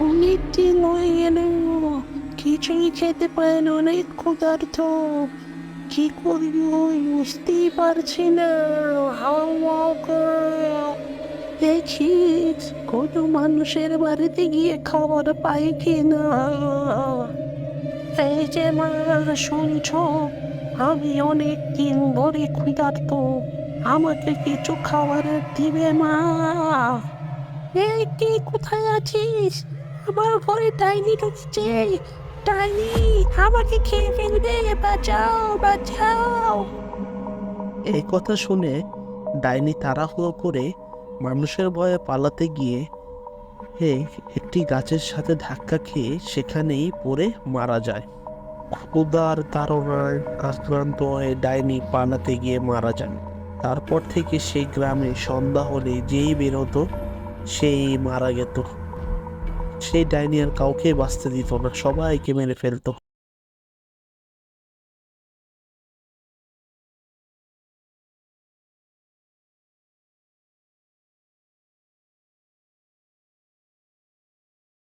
অনেক দিন হয়ে গেল কিছুই খেতে পারেন অনেক ক্ষুধার্ত কি করবি বুঝতেই পারছি না। দেখিস কোনো মানুষের বাড়িতে গিয়ে খাবার পাই কিনা এই যে মা শুনছ আমি অনেক দিন ধরে ক্ষুধার্ত আমাকে কিছু খাবার দিবে মা কে কোথায় আছিস? আমার ঘরে ডাইনি ঢুকছে। ডাইনি, আমাকে খেয়ে ফেলবে। বাঁচাও বাঁচাও। এই কথা শুনে ডাইনি তাড়াহুড়ো করে মানুষের ভয়ে পালাতে গিয়ে হে একটি গাছের সাথে ধাক্কা খেয়ে সেখানেই পড়ে মারা যায়। ক্ষুদার তাড়নায় আক্রান্ত হয়ে ডাইনি পালাতে গিয়ে মারা যান। তারপর থেকে সেই গ্রামে সন্ধ্যা হলে যেই বেরোতো সেই মারা যেত সেই ডাইনি আর কাউকে বাঁচতে দিত না সবাইকে মেরে ফেলতো।